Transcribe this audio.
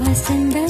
வசந்த